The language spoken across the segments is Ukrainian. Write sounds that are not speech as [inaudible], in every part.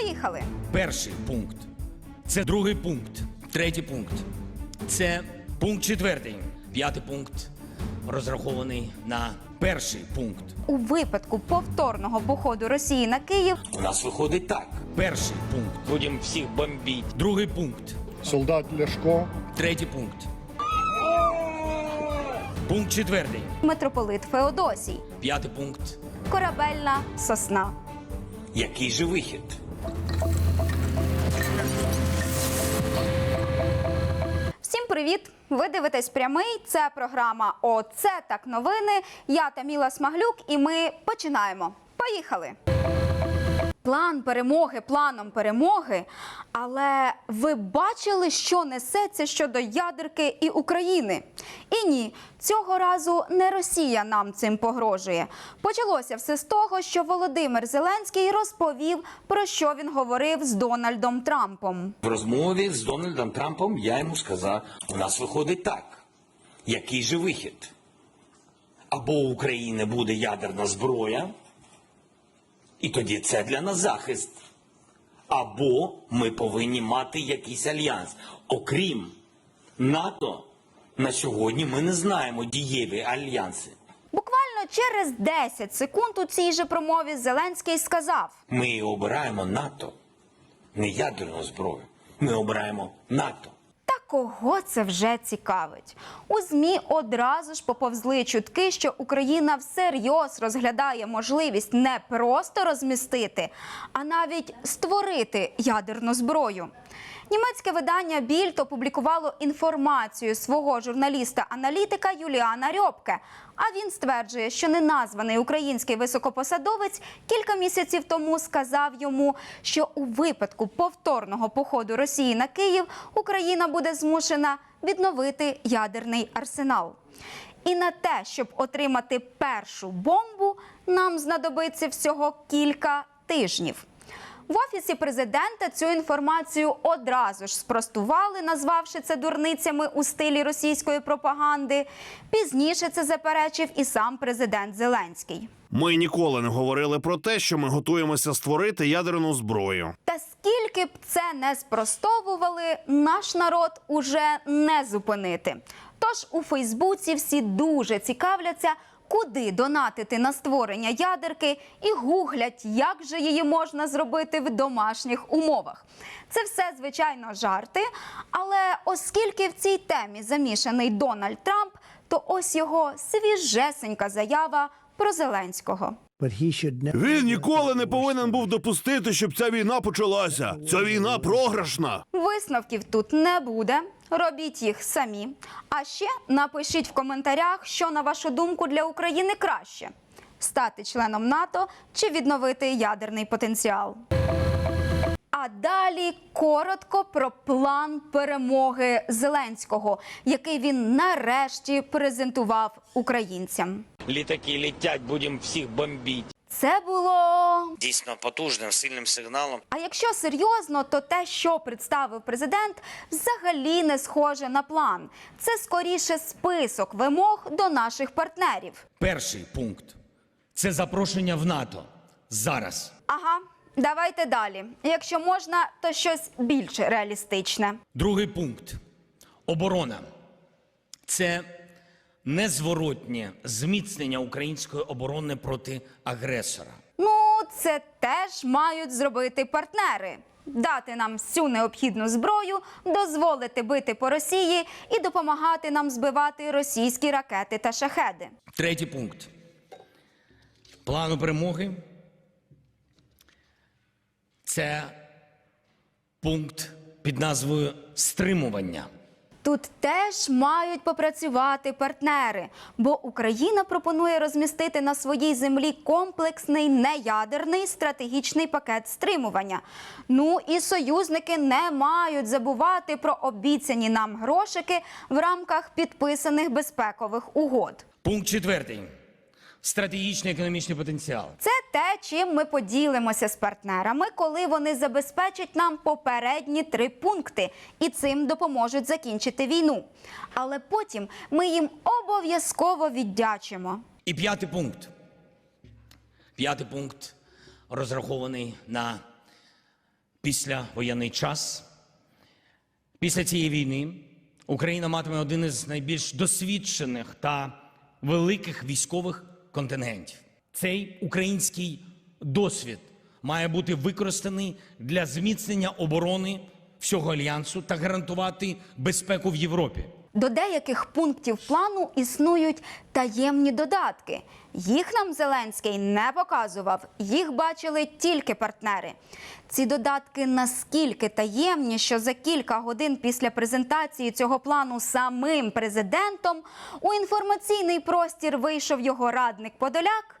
Поїхали! Перший пункт. Це другий пункт. Третій пункт. Це пункт четвертий. П'ятий пункт розрахований на перший пункт. У випадку повторного походу Росії на Київ У нас виходить так. Перший пункт. Будемо всіх бомбити. Другий пункт. солдат Ляшко, Третій пункт. Пункт четвертий. митрополит Феодосій, П'ятий пункт. корабельна сосна. Який же вихід? Всім привіт! Ви дивитесь прямий. Це програма Оце так новини. Я Таміла Смаглюк, і ми починаємо. Поїхали! План перемоги планом перемоги. Але ви бачили, що несеться щодо ядерки і України? І ні, цього разу не Росія нам цим погрожує. Почалося все з того, що Володимир Зеленський розповів, про що він говорив з Дональдом Трампом. В розмові з Дональдом Трампом я йому сказав, у нас виходить так. Який же вихід? Або у України буде ядерна зброя, і тоді це для нас захист. Або ми повинні мати якийсь альянс. Окрім НАТО, на сьогодні ми не знаємо дієві альянси. Буквально через 10 секунд у цій же промові Зеленський сказав: Ми обираємо НАТО, не ядерну зброю. Ми обираємо НАТО. Кого це вже цікавить? У ЗМІ одразу ж поповзли чутки, що Україна всерйоз розглядає можливість не просто розмістити, а навіть створити ядерну зброю. Німецьке видання Більд опублікувало інформацію свого журналіста-аналітика Юліана Рьопке. А він стверджує, що неназваний український високопосадовець кілька місяців тому сказав йому, що у випадку повторного походу Росії на Київ Україна буде змушена відновити ядерний арсенал. І на те, щоб отримати першу бомбу, нам знадобиться всього кілька тижнів. В офісі президента цю інформацію одразу ж спростували, назвавши це дурницями у стилі російської пропаганди. Пізніше це заперечив і сам президент Зеленський. Ми ніколи не говорили про те, що ми готуємося створити ядерну зброю. Та скільки б це не спростовували, наш народ уже не зупинити. Тож у Фейсбуці всі дуже цікавляться, куди донатити на створення ядерки, і гуглять, як же її можна зробити в домашніх умовах. Це все звичайно жарти. Але оскільки в цій темі замішаний Дональд Трамп, то ось його свіжесенька заява про Зеленського. Він ніколи не повинен був допустити, щоб ця війна почалася. Ця війна програшна. Висновків тут не буде. Робіть їх самі. А ще напишіть в коментарях, що на вашу думку для України краще: стати членом НАТО чи відновити ядерний потенціал. А далі коротко про план перемоги Зеленського, який він нарешті презентував українцям. Літаки летять, будемо всіх бомбити. Це було Дійсно потужним, сильним сигналом. А якщо серйозно, то те, що представив президент, взагалі не схоже на план. Це скоріше список вимог до наших партнерів. Перший пункт. Це запрошення в НАТО. Зараз. Ага, давайте далі. Якщо можна, то щось більш реалістичне. Другий пункт. Оборона. Це незворотнє зміцнення української оборони проти агресора. Ну, це теж мають зробити партнери. Дати нам всю необхідну зброю, дозволити бити по Росії і допомагати нам збивати російські ракети та шахеди. Третій пункт. Плану перемоги. Це пункт під назвою стримування. Тут теж мають попрацювати партнери, бо Україна пропонує розмістити на своїй землі комплексний неядерний стратегічний пакет стримування. Ну і союзники не мають забувати про обіцяні нам грошики в рамках підписаних безпекових угод. Пункт четвертий. Стратегічний економічний потенціал. Це те, чим ми поділимося з партнерами, коли вони забезпечать нам попередні три пункти і цим допоможуть закінчити війну. Але потім ми їм обов'язково віддячимо. І п'ятий пункт. П'ятий пункт розрахований на Після воєнний час, після цієї війни, Україна матиме один із найбільш досвідчених та великих військових контингентів. Цей український досвід має бути використаний для зміцнення оборони всього альянсу та гарантувати безпеку в Європі. До деяких пунктів плану існують таємні додатки. Їх нам Зеленський не показував, їх бачили тільки партнери. Ці додатки наскільки таємні, що за кілька годин після презентації цього плану самим президентом у інформаційний простір вийшов його радник Подоляк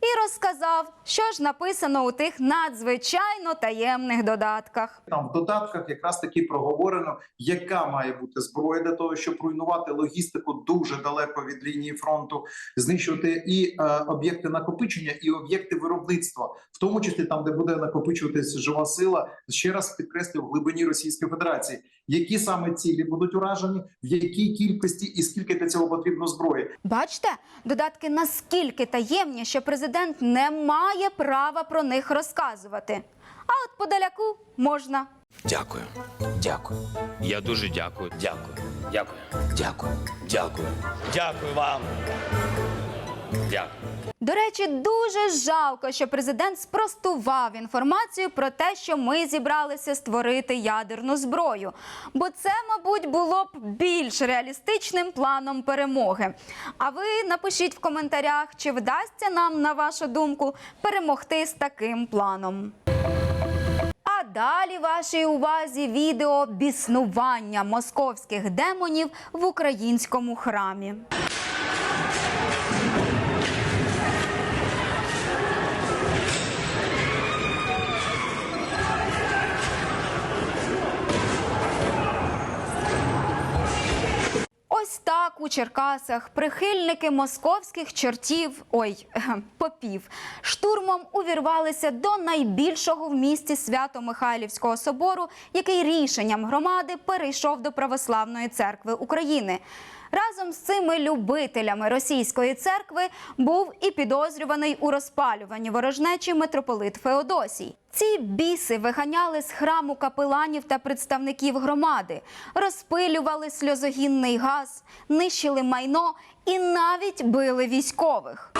і розказав, що ж написано у тих надзвичайно таємних додатках. Там в додатках якраз таки проговорено, яка має бути зброя для того, щоб руйнувати логістику дуже далеко від лінії фронту, знищувати і е, об'єкти накопичення, і об'єкти виробництва, в тому числі там, де буде накопичуватися жива сила. Ще раз підкреслю в глибині Російської Федерації, які саме цілі будуть уражені, в якій кількості і скільки для цього потрібно зброї. Бачите, додатки наскільки таємні, що президент не має права про них розказувати. А от подаляку можна. Дякую. Дякую. Я дуже дякую. Дякую. Дякую. Дякую. Дякую. Дякую вам. Дякую. До речі, дуже жалко, що президент спростував інформацію про те, що ми зібралися створити ядерну зброю. Бо це, мабуть, було б більш реалістичним планом перемоги. А ви напишіть в коментарях, чи вдасться нам, на вашу думку, перемогти з таким планом. А далі вашій увазі відео біснування московських демонів в українському храмі. Ось так у Черкасах прихильники московських чортів, ой, [laughs] попів, штурмом увірвалися до найбільшого в місті Свято-Михайлівського собору, який рішенням громади перейшов до Православної церкви України. Разом з цими любителями російської церкви був і підозрюваний у розпалюванні ворожнечі митрополит Феодосій. Ці біси виганяли з храму капеланів та представників громади, розпилювали сльозогінний газ, нищили майно і навіть били військових.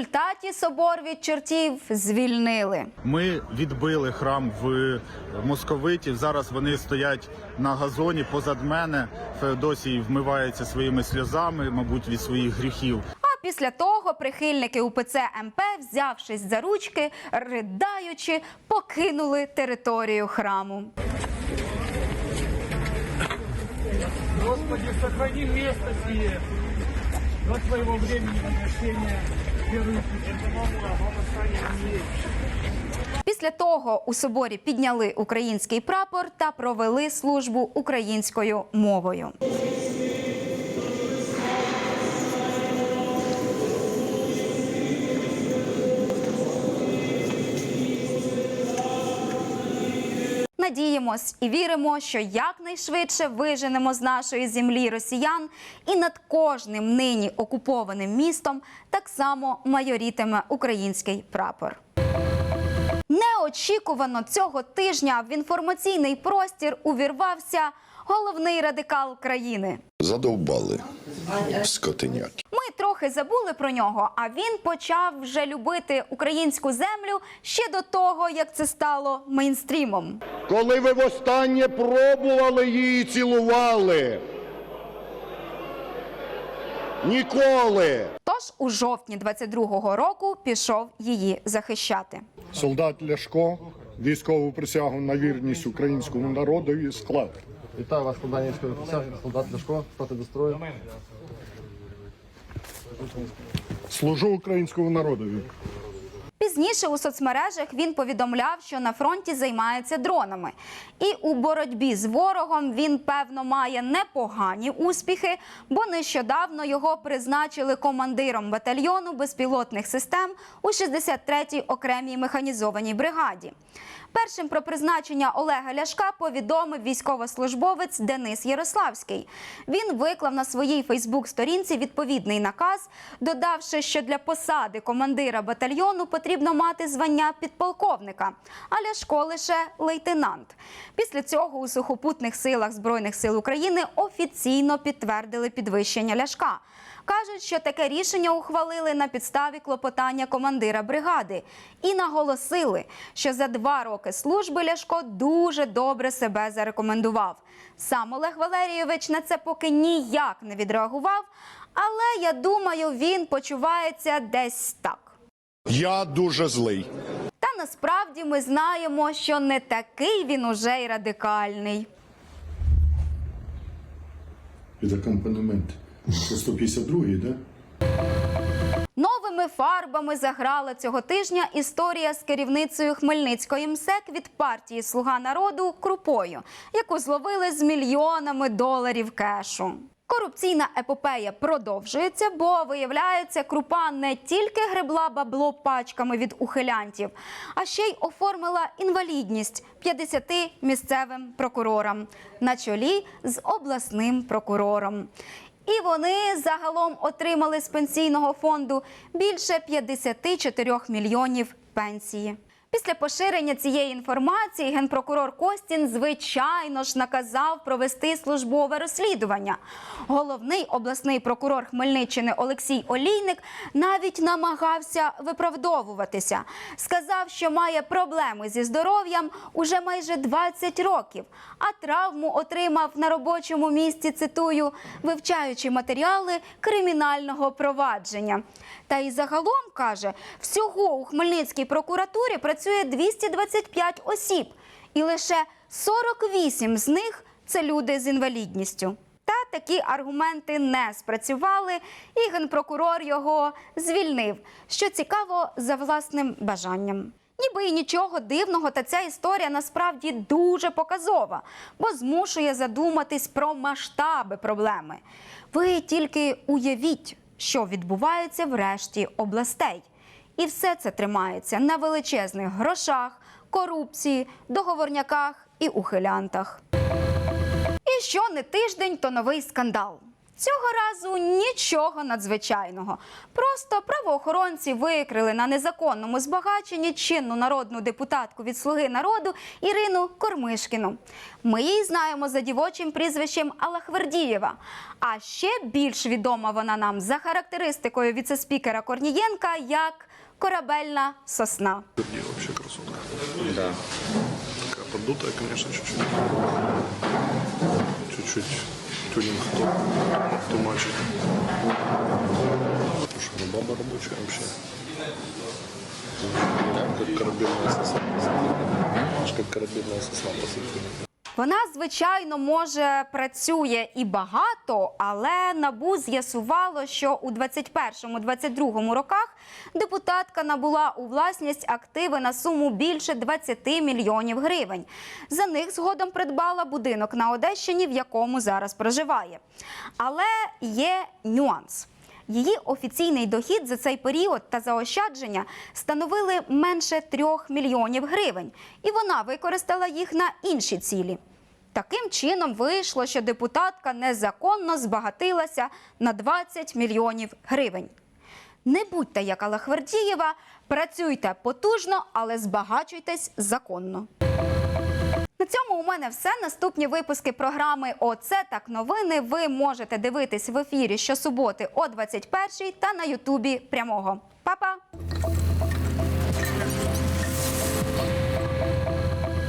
Результаті собор від чортів звільнили. Ми відбили храм в московитів. Зараз вони стоять на газоні позад мене. Феодосій вмивається своїми сльозами, мабуть, від своїх гріхів. А після того прихильники УПЦ МП, взявшись за ручки, riдаючи, покинули територію храму. Господи, сохрани место сие до твоего времени возвращения Після того у соборі підняли український прапор та провели службу українською мовою. Надіємось і віримо, що якнайшвидше виженемо з нашої землі росіян, і над кожним нині окупованим містом так само майорітиме український прапор. Неочікувано цього тижня в інформаційний простір увірвався головний радикал країни. Задовбали скотиняки. Ми трохи забули про нього, а він почав вже любити українську землю ще до того, як це стало мейнстрімом. Коли ви востаннє пробували її цілували? Ніколи. Тож у жовтні 22-го року пішов її захищати. Солдат Ляшко військову присягу на вірність українському народові склад. Вітаю вас, складання військової присяги, солдат Ляшко, стати до строю. Служу українському народові. Пізніше у соцмережах він повідомляв, що на фронті займається дронами. І у боротьбі з ворогом він, певно, має непогані успіхи, бо нещодавно його призначили командиром батальйону безпілотних систем у 63-й окремій механізованій бригаді. Першим про призначення Олега Ляшка повідомив військовослужбовець Денис Ярославський. Він виклав на своїй Фейсбук-сторінці відповідний наказ, додавши, що для посади командира батальйону потрібно мати звання підполковника, а Ляшко лише лейтенант. Після цього у сухопутних силах Збройних сил України офіційно підтвердили підвищення Ляшка. Кажуть, що таке рішення ухвалили на підставі клопотання командира бригади і наголосили, що за два роки служби Ляшко дуже добре себе зарекомендував. Сам Олег Валерійович на це поки ніяк не відреагував, але я думаю, він почувається десь так. Я дуже злий. Та насправді ми знаємо, що не такий він уже й радикальний. Акомпанемент 152-й, да? Новими фарбами заграла цього тижня історія з керівницею Хмельницької МСЕК від партії Слуга народу Крупою, яку зловили з мільйонами доларів кешу. Корупційна епопея продовжується, бо виявляється, крупа не тільки гребла бабло пачками від ухилянтів, а ще й оформила інвалідність 50 місцевим прокурорам на чолі з обласним прокурором. І вони загалом отримали з пенсійного фонду більше 54 мільйонів пенсії. Після поширення цієї інформації генпрокурор Костін, звичайно ж, наказав провести службове розслідування. Головний обласний прокурор Хмельниччини Олексій Олійник навіть намагався виправдовуватися. Сказав, що має проблеми зі здоров'ям уже майже 20 років, а травму отримав на робочому місці. Цитую, вивчаючи матеріали кримінального провадження. Та й загалом каже, всього у Хмельницькій прокуратурі працює 225 осіб, і лише 48 з них це люди з інвалідністю. Та такі аргументи не спрацювали, і генпрокурор його звільнив, що цікаво за власним бажанням. Ніби і нічого дивного, та ця історія насправді дуже показова, бо змушує задуматись про масштаби проблеми. Ви тільки уявіть, що відбувається в решті областей. І все це тримається на величезних грошах, корупції, договорняках і ухилянтах. І що не тиждень, то новий скандал. Цього разу нічого надзвичайного. Просто правоохоронці викрили на незаконному збагаченні чинну народну депутатку від Слуги народу Ірину Кормишкіну. Ми її знаємо за дівочим прізвищем Аллахвердієва. А ще більш відома вона нам за характеристикою віцеспікера Корнієнка як корабельна сосна. Вообще красотка. Да. Такая поддутая, конечно, чуть-чуть. Чуть-чуть тюнинг то, то. Слушай, ну баба рабочая вообще. Как корабельная сосна. Аж как корабельная сосна, по сути. Вона, звичайно, може працює і багато, але набу з'ясувало, що у 21-22 роках депутатка набула у власність активи на суму більше 20 мільйонів гривень. За них згодом придбала будинок на Одещині, в якому зараз проживає. Але є нюанс. Її офіційний дохід за цей період та заощадження становили менше трьох мільйонів гривень, і вона використала їх на інші цілі. Таким чином вийшло, що депутатка незаконно збагатилася на 20 мільйонів гривень. Не будьте як Аллахвердієва, працюйте потужно, але збагачуйтесь законно. На цьому у мене все. Наступні випуски програми Оце так новини. Ви можете дивитись в ефірі щосуботи о 21 та на Ютубі прямого. Па-па!